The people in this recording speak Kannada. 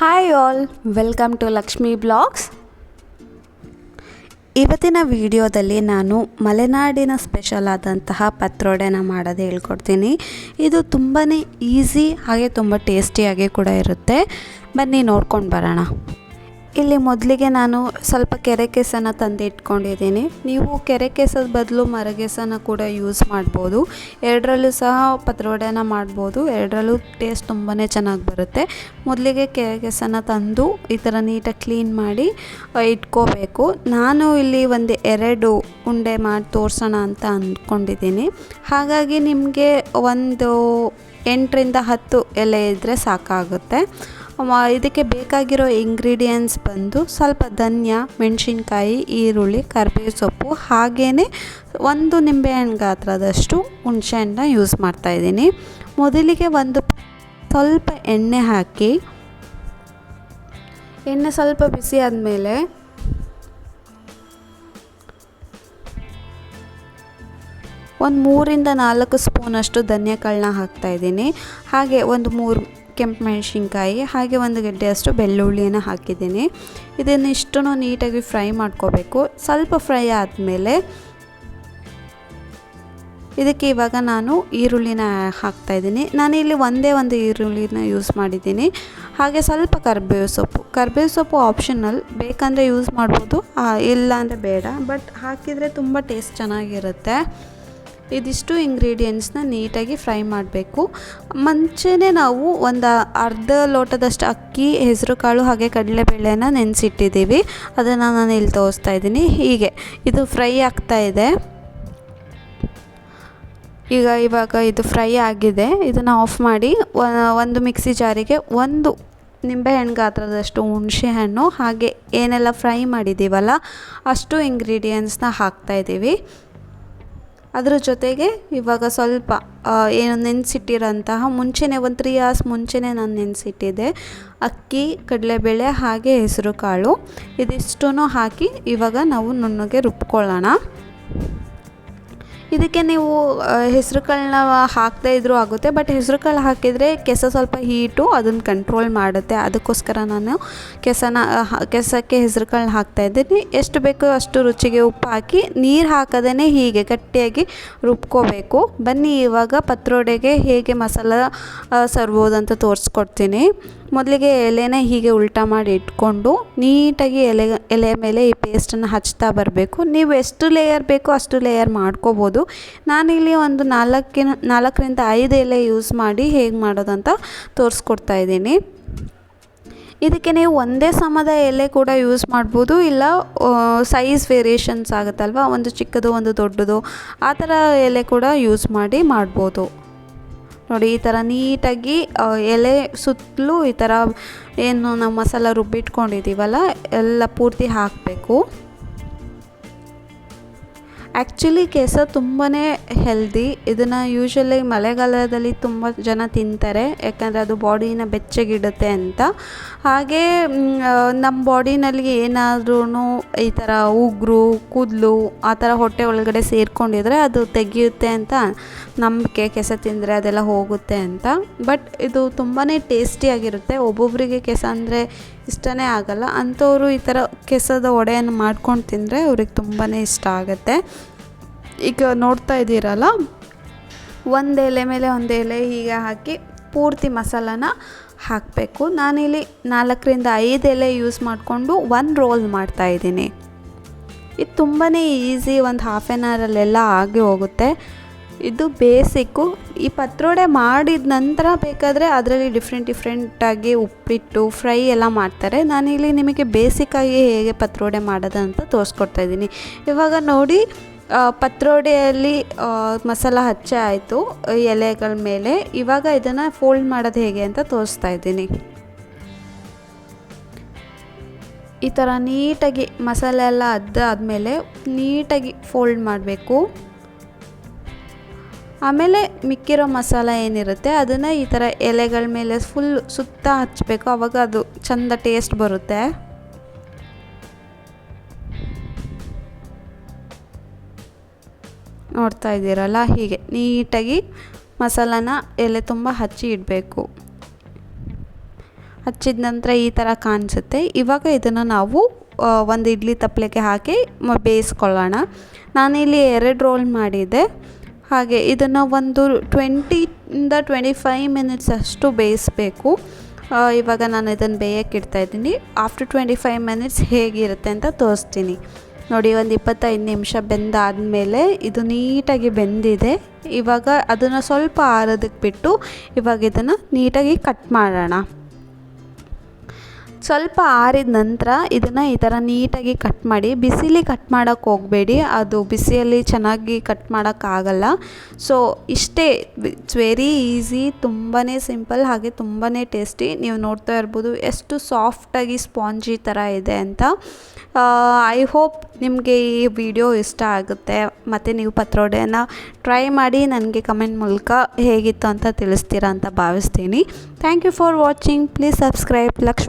Hi all welcome to Lakshmi blogs ಇವತ್ತಿನ ವಿಡಿಯೋದಲ್ಲಿ ನಾನು ಮಲೆನಾಡಿನ ಸ್ಪೆಷಲ್ ಆದಂತಹ ಪತ್ರೊಡೆನ ಮಾಡೋದು ಹೇಳ್ಕೊಡ್ತೀನಿ. ಇದು ತುಂಬಾ ಈಸಿ ಹಾಗೆ ತುಂಬ ಟೇಸ್ಟಿಯಾಗಿ ಕೂಡ ಇರುತ್ತೆ. ಬನ್ನಿ ನೋಡ್ಕೊಂಡು ಬರೋಣ. ಇಲ್ಲಿ ಮೊದಲಿಗೆ ನಾನು ಸ್ವಲ್ಪ ಕೆರೆ ಕೆಸನ ತಂದು ಇಟ್ಕೊಂಡಿದ್ದೀನಿ. ನೀವು ಕೆರೆ ಕೆಸದ ಬದಲು ಮರಗೆಸನ ಕೂಡ ಯೂಸ್ ಮಾಡ್ಬೋದು. ಎರಡರಲ್ಲೂ ಸಹ ಪತ್ರೊಡೆನ ಮಾಡ್ಬೋದು. ಎರಡರಲ್ಲೂ ಟೇಸ್ಟ್ ತುಂಬಾ ಚೆನ್ನಾಗಿ ಬರುತ್ತೆ. ಮೊದಲಿಗೆ ಕೆರೆ ಕೆಸನ ತಂದು ಈ ಥರ ನೀಟಾಗಿ ಕ್ಲೀನ್ ಮಾಡಿ ಇಟ್ಕೋಬೇಕು. ನಾನು ಇಲ್ಲಿ ಒಂದು ಎರಡು ಉಂಡೆ ಮಾಡಿ ತೋರಿಸೋಣ ಅಂತ ಅಂದ್ಕೊಂಡಿದ್ದೀನಿ. ಹಾಗಾಗಿ ನಿಮಗೆ ಒಂದು ಎಂಟರಿಂದ ಹತ್ತು ಎಲೆ ಇದ್ದರೆ ಸಾಕಾಗುತ್ತೆ. ಇದಕ್ಕೆ ಬೇಕಾಗಿರೋ ಇಂಗ್ರೀಡಿಯೆಂಟ್ಸ್ ಬಂದು ಸ್ವಲ್ಪ ಧನ್ಯ, ಮೆಣಸಿನ್ಕಾಯಿ, ಈರುಳ್ಳಿ ಕರಿಬೇವು ಸೊಪ್ಪು ಹಾಗೇ ಒಂದು ನಿಂಬೆಹಣ್ಣು ಗಾತ್ರದಷ್ಟು ಹುಣಸೆಹಣ್ಣನ್ನ ಯೂಸ್ ಮಾಡ್ತಾಯಿದ್ದೀನಿ ಮೊದಲಿಗೆ ಒಂದು ಸ್ವಲ್ಪ ಎಣ್ಣೆ ಹಾಕಿ, ಎಣ್ಣೆ ಸ್ವಲ್ಪ ಬಿಸಿ ಆದಮೇಲೆ ಒಂದು ಮೂರಿಂದ ನಾಲ್ಕು ಸ್ಪೂನಷ್ಟು ಧನ್ಯಕಾಳನ್ನ ಹಾಕ್ತಾಯಿದ್ದೀನಿ ಹಾಗೆ ಒಂದು ಮೂರು ಕೆಂಪು ಮೆಣಸಿನ್ಕಾಯಿ, ಹಾಗೆ ಒಂದು ಗೆಡ್ಡೆಯಷ್ಟು ಬೆಳ್ಳುಳ್ಳಿಯನ್ನು ಹಾಕಿದ್ದೀನಿ. ಇದನ್ನು ಇಷ್ಟೂ ನೀಟಾಗಿ ಫ್ರೈ ಮಾಡ್ಕೋಬೇಕು. ಸ್ವಲ್ಪ ಫ್ರೈ ಆದಮೇಲೆ ಇದಕ್ಕೆ ಇವಾಗ ನಾನು ಈರುಳ್ಳಿನ ಹಾಕ್ತಾಯಿದ್ದೀನಿ ನಾನಿಲ್ಲಿ ಒಂದೇ ಒಂದು ಈರುಳ್ಳಿನ ಯೂಸ್ ಮಾಡಿದ್ದೀನಿ. ಹಾಗೆ ಸ್ವಲ್ಪ ಕರಿಬೇವು ಸೊಪ್ಪು. ಕರಿಬೇವು ಸೊಪ್ಪು ಆಪ್ಷನಲ್ ಬೇಕಂದರೆ ಯೂಸ್ ಮಾಡ್ಬೋದು ಇಲ್ಲ ಅಂದರೆ ಬೇಡ. ಬಟ್ ಹಾಕಿದರೆ ತುಂಬ ಟೇಸ್ಟ್ ಚೆನ್ನಾಗಿರುತ್ತೆ. ಇದಿಷ್ಟು ಇಂಗ್ರೀಡಿಯೆಂಟ್ಸ್ನ ನೀಟಾಗಿ ಫ್ರೈ ಮಾಡಬೇಕು. ಮುಂಚೆನೇ ನಾವು ಒಂದು ಅರ್ಧ ಲೋಟದಷ್ಟು ಅಕ್ಕಿ ಹೆಸರು ಕಾಳು ಹಾಗೆ ಕಡಲೆಬೇಳೆನ ನೆನೆಸಿಟ್ಟಿದ್ದೀವಿ. ಅದನ್ನು ನಾನು ಇಲ್ಲಿ ತೋರಿಸ್ತಾ ಇದ್ದೀನಿ. ಹೀಗೆ, ಇದು ಫ್ರೈ ಆಗ್ತಾ ಇದೆ. ಈಗ ಇವಾಗ ಇದು ಫ್ರೈ ಆಗಿದೆ. ಇದನ್ನು ಆಫ್ ಮಾಡಿ ಒಂದು ಮಿಕ್ಸಿ ಜಾರಿಗೆ ಒಂದು ನಿಂಬೆಹಣ್ಣು ಗಾತ್ರದಷ್ಟು ಹುಣಸೆ ಹಣ್ಣು ಹಾಗೆ ಏನೆಲ್ಲ ಫ್ರೈ ಮಾಡಿದ್ದೀವಲ್ಲ ಅಷ್ಟು ಇಂಗ್ರೀಡಿಯೆಂಟ್ಸ್ನ ಹಾಕ್ತಾಯಿದ್ದೀವಿ ಅದ್ರ ಜೊತೆಗೆ ಇವಾಗ ಸ್ವಲ್ಪ ಏನು ನೆನೆಸಿಟ್ಟಿರೋಂತಹ ಮುಂಚೆನೇ, ಒಂದು ತ್ರೀ ಅವರ್ಸ್ ಮುಂಚೆನೇ ನಾನು ನೆನೆಸಿಟ್ಟಿದ್ದೆ. ಅಕ್ಕಿ, ಕಡಲೆಬೇಳೆ ಹಾಗೆ ಹೆಸರು ಕಾಳು ಇದಿಷ್ಟೂ ಹಾಕಿ ಇವಾಗ ನಾವು ನುಣ್ಣಗೆ ರುಬ್ಕೊಳ್ಳೋಣ. ಇದಕ್ಕೆ ನೀವು ಹೆಸರು ಕಾಳನ್ನ ಹಾಕದೇ ಇದ್ರೂ ಆಗುತ್ತೆ. ಬಟ್ ಹೆಸರು ಕಾಳು ಹಾಕಿದರೆ ಕೆಸ ಸ್ವಲ್ಪ ಹೀಟು ಅದನ್ನು ಕಂಟ್ರೋಲ್ ಮಾಡುತ್ತೆ. ಅದಕ್ಕೋಸ್ಕರ ನಾನು ಕೆಸನ ಕೆಸಕ್ಕೆ ಹೆಸರು ಕಾಳನ್ನ ಹಾಕ್ತಾಯಿದ್ದೀನಿ ಎಷ್ಟು ಬೇಕೋ ಅಷ್ಟು ರುಚಿಗೆ ಉಪ್ಪು ಹಾಕಿ, ನೀರು ಹಾಕದೇ ಹೀಗೆ ಗಟ್ಟಿಯಾಗಿ ರುಬ್ಕೋಬೇಕು. ಬನ್ನಿ ಇವಾಗ ಪತ್ರೊಡೆಗೆ ಹೇಗೆ ಮಸಾಲ ಸರ್ಬೋದಂತ ತೋರಿಸ್ಕೊಡ್ತೀನಿ. ಮೊದಲಿಗೆ ಎಲೆನ ಹೀಗೆ ಉಲ್ಟಾ ಮಾಡಿ ಇಟ್ಕೊಂಡು ನೀಟಾಗಿ ಎಲೆ ಎಲೆ ಮೇಲೆ ಈ ಪೇಸ್ಟನ್ನು ಹಚ್ತಾ ಬರಬೇಕು. ನೀವು ಎಷ್ಟು ಲೇಯರ್ ಬೇಕೋ ಅಷ್ಟು ಲೇಯರ್ ಮಾಡ್ಕೋಬೋದು. ನಾನಿಲ್ಲಿ ಒಂದು ನಾಲ್ಕಿನ, ನಾಲ್ಕರಿಂದ ಐದು ಎಲೆ ಯೂಸ್ ಮಾಡಿ ಹೇಗೆ ಮಾಡೋದಂತ ತೋರಿಸ್ಕೊಡ್ತಾ ಇದ್ದೀನಿ. ಇದಕ್ಕೆ ನೀವು ಒಂದೇ ಸಮದ ಎಲೆ ಕೂಡ ಯೂಸ್ ಮಾಡ್ಬೋದು. ಇಲ್ಲ ಸೈಜ್ ವೇರಿಯೇಷನ್ಸ್ ಆಗುತ್ತಲ್ವ? ಒಂದು ಚಿಕ್ಕದು, ಒಂದು ದೊಡ್ಡದು, ಆ ಥರ ಎಲೆ ಕೂಡ ಯೂಸ್ ಮಾಡಿ ಮಾಡ್ಬೋದು. ನೋಡಿ, ಈ ಥರ ನೀಟಾಗಿ ಎಲೆ ಸುತ್ತಲೂ ಈ ಥರ ಏನು ನಾವು ಮಸಾಲ ರುಬ್ಬಿಟ್ಕೊಂಡಿದ್ದೀವಲ್ಲ, ಎಲ್ಲ ಪೂರ್ತಿ ಹಾಕಬೇಕು. ಆ್ಯಕ್ಚುಲಿ ಕೆಸ ತುಂಬಾ ಹೆಲ್ದಿ ಇದನ್ನು ಯೂಶ್ವಲಿ ಮಳೆಗಾಲದಲ್ಲಿ ತುಂಬ ಜನ ತಿಂತಾರೆ. ಯಾಕಂದರೆ ಅದು ಬಾಡಿನ ಬೆಚ್ಚಗಿಡುತ್ತೆ ಅಂತ. ಹಾಗೆ ನಮ್ಮ ಬಾಡಿನಲ್ಲಿ ಏನಾದ್ರೂ ಈ ಥರ ಉಗುರು, ಕೂದಲು, ಆ ಥರ ಹೊಟ್ಟೆ ಒಳಗಡೆ ಸೇರಿಕೊಂಡಿದ್ರೆ ಅದು ತೆಗೆಯುತ್ತೆ ಅಂತ ನಂಬಿಕೆ. ಕೆಸ ತಿಂದರೆ ಅದೆಲ್ಲ ಹೋಗುತ್ತೆ ಅಂತ. ಬಟ್ ಇದು ತುಂಬಾ ಟೇಸ್ಟಿಯಾಗಿರುತ್ತೆ ಒಬ್ಬೊಬ್ಬರಿಗೆ ಕೆಸ ಅಂದರೆ ಇಷ್ಟನೇ ಆಗಲ್ಲ. ಅಂಥವರು ಈ ಥರ ಕೆಸದ ಒಡೆಯನ್ನು ಮಾಡ್ಕೊಂಡು ತಿಂದರೆ ಅವ್ರಿಗೆ ತುಂಬಾ ಇಷ್ಟ ಆಗುತ್ತೆ. ಈಗ ನೋಡ್ತಾ ಇದ್ದೀರಲ್ಲ? ಒಂದು ಎಲೆ ಮೇಲೆ ಒಂದು ಎಲೆ ಹೀಗೆ ಹಾಕಿ ಪೂರ್ತಿ ಮಸಾಲಾನ ಹಾಕಬೇಕು. ನಾನಿಲ್ಲಿ ನಾಲ್ಕರಿಂದ ಐದು ಎಲೆ ಯೂಸ್ ಮಾಡಿಕೊಂಡು ಒಂದು ರೋಲ್ ಮಾಡ್ತಾಯಿದ್ದೀನಿ ಇದು ತುಂಬಾ ಈಸಿ ಒಂದು ಹಾಫ್ ಆನ್ ಅವರಲ್ಲೆಲ್ಲ ಆಗಿ ಹೋಗುತ್ತೆ. ಇದು ಬೇಸಿಕ್ಕು ಈ ಪತ್ರೊಡೆ ಮಾಡಿದ ನಂತರ ಬೇಕಾದರೆ ಅದರಲ್ಲಿ ಡಿಫ್ರೆಂಟ್ ಡಿಫ್ರೆಂಟಾಗಿ ಉಪ್ಪಿಟ್ಟು ಫ್ರೈ ಎಲ್ಲ ಮಾಡ್ತಾರೆ. ನಾನಿಲ್ಲಿ ನಿಮಗೆ ಬೇಸಿಕ್ಕಾಗಿ ಹೇಗೆ ಪತ್ರೊಡೆ ಮಾಡೋದಂತ ತೋರಿಸ್ಕೊಡ್ತಾ ಇದ್ದೀನಿ. ಇವಾಗ ನೋಡಿ ಪತ್ರೊಡೆಯಲ್ಲಿ ಮಸಾಲ ಹಚ್ಚೆ ಆಯಿತು ಎಲೆಗಳ ಮೇಲೆ. ಇವಾಗ ಇದನ್ನು ಫೋಲ್ಡ್ ಮಾಡೋದು ಹೇಗೆ ಅಂತ ತೋರಿಸ್ತಾ ಇದ್ದೀನಿ. ಈ ಥರ ನೀಟಾಗಿ ಮಸಾಲೆ ಎಲ್ಲ ಅದ್ದಾದಮೇಲೆ ನೀಟಾಗಿ ಫೋಲ್ಡ್ ಮಾಡಬೇಕು. ಆಮೇಲೆ ಮಿಕ್ಕಿರೋ ಮಸಾಲ ಏನಿರುತ್ತೆ, ಅದನ್ನು ಈ ಥರ ಎಲೆಗಳ ಮೇಲೆ ಫುಲ್ ಸುತ್ತ ಹಚ್ಚಬೇಕು ಆವಾಗ ಅದು ಚಂದ ಟೇಸ್ಟ್ ಬರುತ್ತೆ. ನೋಡ್ತಾ ಇದ್ದೀರಲ್ಲ? ಹೀಗೆ ನೀಟಾಗಿ ಮಸಾಲಾನ ಎಲೆ ತುಂಬ ಹಚ್ಚಿ ಇಡಬೇಕು. ಹಚ್ಚಿದ ನಂತರ ಈ ಥರ ಕಾಣಿಸುತ್ತೆ. ಇವಾಗ ಇದನ್ನು ನಾವು ಒಂದು ಇಡ್ಲಿ ತಪ್ಪಲೆಗೆ ಹಾಕಿ ಬೇಯಿಸ್ಕೊಳ್ಳೋಣ. ನಾನಿಲ್ಲಿ ಎರಡು ರೋಲ್ ಮಾಡಿದ್ದೆ. ಹಾಗೆ ಇದನ್ನು ಒಂದು ಟ್ವೆಂಟಿಯಿಂದ ಟ್ವೆಂಟಿ ಫೈವ್ ಮಿನಿಟ್ಸ್ ಅಷ್ಟು ಬೇಯಿಸಬೇಕು. ಇವಾಗ ನಾನು ಇದನ್ನು ಬೇಯಕ್ಕೆ ಇಡ್ತಾ ಇದ್ದೀನಿ. ಆಫ್ಟರ್ ಟ್ವೆಂಟಿ ಫೈವ್ ಮಿನಿಟ್ಸ್ ಹೇಗಿರುತ್ತೆ ಅಂತ ತೋರಿಸ್ತೀನಿ. ನೋಡಿ, ಒಂದು ಇಪ್ಪತ್ತೈದು ನಿಮಿಷ ಬೆಂದಾದಮೇಲೆ ಇದು ನೀಟಾಗಿ ಬೆಂದಿದೆ. ಇವಾಗ ಅದನ್ನು ಸ್ವಲ್ಪ ಆರೋದಕ್ಕೆ ಬಿಟ್ಟು ಇವಾಗ ಇದನ್ನು ನೀಟಾಗಿ ಕಟ್ ಮಾಡೋಣ. ಸ್ವಲ್ಪ ಆರಿದ ನಂತರ ಇದನ್ನು ಈ ಥರ ನೀಟಾಗಿ ಕಟ್ ಮಾಡಿ, ಬಿಸಿಲಿ ಕಟ್ ಮಾಡೋಕ್ಕೆ ಹೋಗಬೇಡಿ. ಅದು ಬಿಸಿಯಲ್ಲಿ ಚೆನ್ನಾಗಿ ಕಟ್ ಮಾಡೋಕ್ಕಾಗಲ್ಲ ಸೊ ಇಷ್ಟೇ ಇಟ್ಸ್ ವೆರಿ ಈಸಿ ತುಂಬಾ ಸಿಂಪಲ್ ಹಾಗೆ ತುಂಬಾ ಟೇಸ್ಟಿ ನೀವು ನೋಡ್ತಾ ಇರ್ಬೋದು ಎಷ್ಟು ಸಾಫ್ಟಾಗಿ ಸ್ಪಾಂಜಿ ಥರ ಇದೆ ಅಂತ. ಐ ಹೋಪ್ ನಿಮಗೆ ಈ ವಿಡಿಯೋ ಇಷ್ಟ ಆಗುತ್ತೆ. ಮತ್ತು ನೀವು ಪತ್ರೋಡೆನ ಟ್ರೈ ಮಾಡಿ ನನಗೆ ಕಮೆಂಟ್ ಮೂಲಕ ಹೇಗಿತ್ತು ಅಂತ ತಿಳಿಸ್ತೀರಾ ಅಂತ ಭಾವಿಸ್ತೀನಿ. Thank you for watching please subscribe lakh